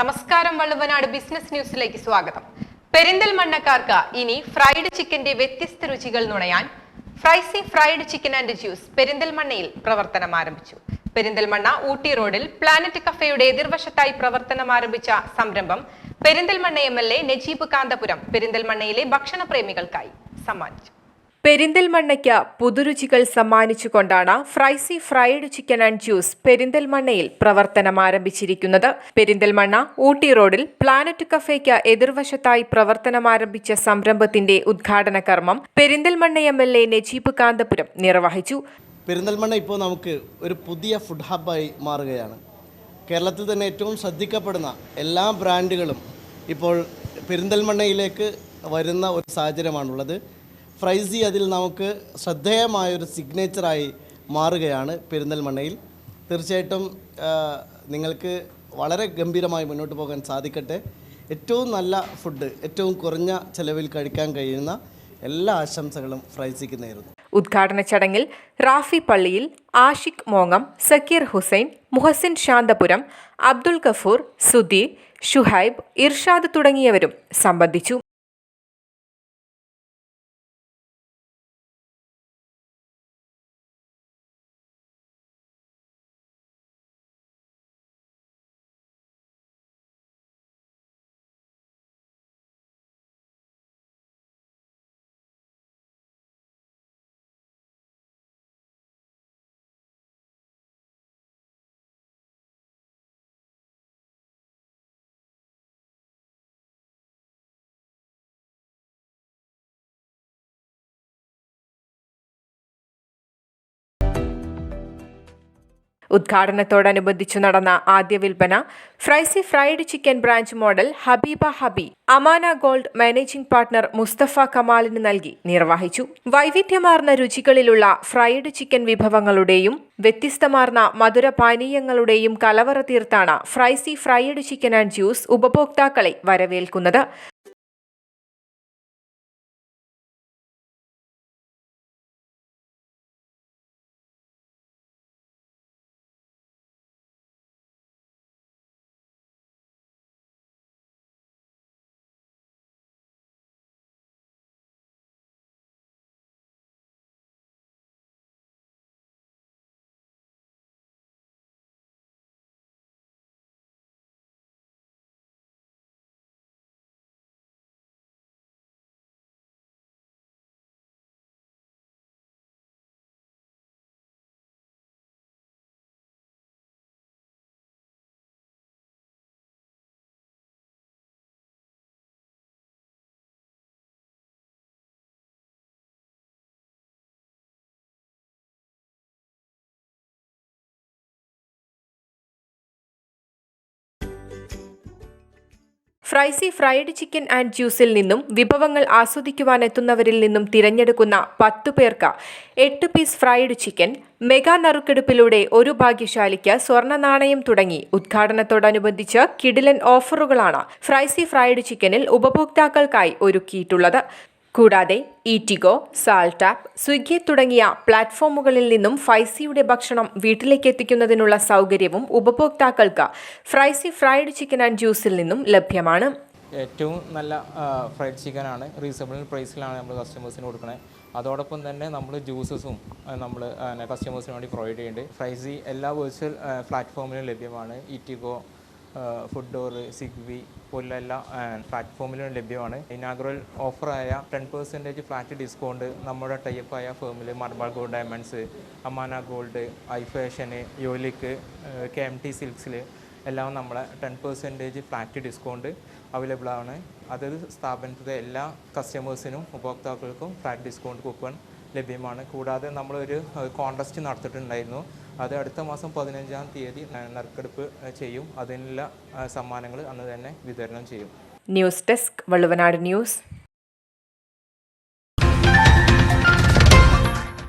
നമസ്കാരം വള്ളുവനാട് ബിസിനസ് ന്യൂസിലേക്ക് സ്വാഗതം. പെരിന്തൽമണ്ണക്കാർക്ക് ഇനി ഫ്രൈഡ് ചിക്കന്റെ വ്യത്യസ്ത രുചികൾ നുണയാൻ Fryzy fried chicken and juice പെരിന്തൽമണ്ണയിൽ പ്രവർത്തനം ആരംഭിച്ചു. പെരിന്തൽമണ്ണ ഊട്ടി റോഡിൽ പ്ലാനറ്റ് കഫേയുടെ എതിർവശത്തായി പ്രവർത്തനം ആരംഭിച്ച സംരംഭം Perinthalmanna M L A Najeeb Kanthapuram പെരിന്തൽമണ്ണയിലെ ഭക്ഷണപ്രേമികൾക്കായി സമ്മാനിച്ചു. പെരിന്തൽമണ്ണയ്ക്ക് പുതുരുചികൾ സമ്മാനിച്ചുകൊണ്ടാണ് Fryzy fried chicken and juice പെരിന്തൽമണ്ണയിൽ പ്രവർത്തനം ആരംഭിച്ചിരിക്കുന്നത്. പെരിന്തൽമണ്ണ ഊട്ടി റോഡിൽ പ്ലാനറ്റ് കഫേക്ക് എതിർവശത്തായി പ്രവർത്തനം ആരംഭിച്ച സംരംഭത്തിന്റെ ഉദ്ഘാടന കർമ്മം Perinthalmanna M L A Najeeb Kanthapuram നിർവഹിച്ചു. പെരിന്തൽമണ്ണ ഇപ്പോൾ നമുക്ക് ഒരു പുതിയ ഫുഡ് ഹബ്ബായി മാറുകയാണ്. കേരളത്തിൽ തന്നെ ഏറ്റവും ശ്രദ്ധിക്കപ്പെടുന്ന എല്ലാ ബ്രാൻഡുകളും ഇപ്പോൾ പെരിന്തൽമണ്ണയിലേക്ക് വരുന്ന ഒരു സാഹചര്യമാണുള്ളത്. ഫ്രൈസി അതിൽ നമുക്ക് ശ്രദ്ധേയമായൊരു സിഗ്നേച്ചറായി മാറുകയാണ് പെരിന്തൽമണ്ണയിൽ. തീർച്ചയായിട്ടും നിങ്ങൾക്ക് വളരെ ഗംഭീരമായി മുന്നോട്ട് പോകാൻ സാധിക്കട്ടെ. ഏറ്റവും നല്ല ഫുഡ് ഏറ്റവും കുറഞ്ഞ ചെലവിൽ കഴിക്കാൻ കഴിയുന്ന എല്ലാ ആശംസകളും ഫ്രൈസിക്ക് നേരുന്നു. ഉദ്ഘാടന ചടങ്ങിൽ റാഫി പള്ളിയിൽ ആഷിഖ് മോങ്ങം സക്കീർ ഹുസൈൻ മുഹസിൻ ശാന്തപുരം അബ്ദുൽ ഗഫൂർ സുധീർ ഷുഹൈബ് ഇർഷാദ് തുടങ്ങിയവരും സംബന്ധിച്ചു. ഉദ്ഘാടനത്തോടനുബന്ധിച്ചു നടന്ന ആദ്യ വിൽപ്പന Fryzy fried chicken branch model ഹബീബ Hampi Amana gold managing partner Mustafa കമാലിന് നൽകി നിർവഹിച്ചു. വൈവിധ്യമാർന്ന രുചികളിലുള്ള ഫ്രൈഡ് ചിക്കൻ വിഭവങ്ങളുടെയും വ്യത്യസ്തമാർന്ന മധുര പാനീയങ്ങളുടെയും കലവറ തീർത്താണ് Fryzy fried chicken and juice ഉപഭോക്താക്കളെ വരവേൽക്കുന്നത്. ഫ്രൈസി ഫ്രൈഡ് ചിക്കൻ ആൻഡ് ജ്യൂസിൽ നിന്നും വിഭവങ്ങൾ ആസ്വദിക്കുവാൻ എത്തുന്നവരിൽ നിന്നും തിരഞ്ഞെടുക്കുന്ന പത്തു പേർക്ക് എട്ട് പീസ് ഫ്രൈഡ് ചിക്കൻ മെഗാ നറുക്കെടുപ്പിലൂടെ ഒരു ഭാഗ്യശാലിക്ക് സ്വർണ നാണയം തുടങ്ങി. ഉദ്ഘാടനത്തോടനുബന്ധിച്ച് കിടിലൻ ഓഫറുകളാണ് ഫ്രൈസി ഫ്രൈഡ് ചിക്കനിൽ ഉപഭോക്താക്കൾക്കായി ഒരുക്കിയിട്ടുള്ളത്. കൂടാതെ ഈറ്റിഗോ സാൾട്ടാപ്പ് സ്വിഗ്ഗി തുടങ്ങിയ പ്ലാറ്റ്ഫോമുകളിൽ നിന്നും ഫൈസിയുടെ ഭക്ഷണം വീട്ടിലേക്ക് എത്തിക്കുന്നതിനുള്ള സൗകര്യവും ഉപഭോക്താക്കൾക്ക് ഫ്രൈസി ഫ്രൈഡ് ചിക്കൻ ആൻഡ് ജ്യൂസിൽ നിന്നും ലഭ്യമാണ്. ഏറ്റവും നല്ല ഫ്രൈഡ് ചിക്കൻ ആണ് റീസണബിൾ പ്രൈസിലാണ് നമ്മൾ കസ്റ്റമേഴ്സിന് കൊടുക്കുന്നത് അതോടൊപ്പം തന്നെ നമ്മൾ ജ്യൂസസും നമ്മൾ കസ്റ്റമേഴ്സിന് വേണ്ടി പ്രൊവൈഡ് ചെയ്യുന്നുണ്ട്. ഫ്രൈസി എല്ലാ വെർച്വൽ പ്ലാറ്റ്ഫോമിലും ലഭ്യമാണ്. ഇറ്റിഗോ ഫുഡ് ഡോർ സിഗ്വി പോലുള്ള എല്ലാ പ്ലാറ്റ്ഫോമിലും ലഭ്യമാണ്. ഇനാഗ്രൽ ഓഫറായ ടെൻ പെർസെന്റേജ് ഫ്ലാറ്റ് ഡിസ്കൗണ്ട് നമ്മുടെ ടൈപ്പായ ഫേമിൽ മർബാൾ gold diamonds Amana gold I ഫാഷന് യോലിക്ക് കെ എം ടി സിൽക്സിൽ എല്ലാം നമ്മളെ ten percentage flat discount available ആണ്. അതൊരു സ്ഥാപനത്തിലെ എല്ലാ കസ്റ്റമേഴ്സിനും ഉപഭോക്താക്കൾക്കും ഫ്ലാറ്റ് ഡിസ്കൗണ്ട് കൂപ്പൺ ലഭ്യമാണ്. കൂടാതെ നമ്മളൊരു കോൺടസ്റ്റ് നടത്തിയിട്ടുണ്ടായിരുന്നു. അത് അടുത്ത മാസം പതിനഞ്ചാം തീയതി നറുക്കെടുപ്പ് ചെയ്യും. അതിനുള്ള സമ്മാനങ്ങൾ അന്ന് തന്നെ വിതരണം ചെയ്യും. News desk Valluvanad news.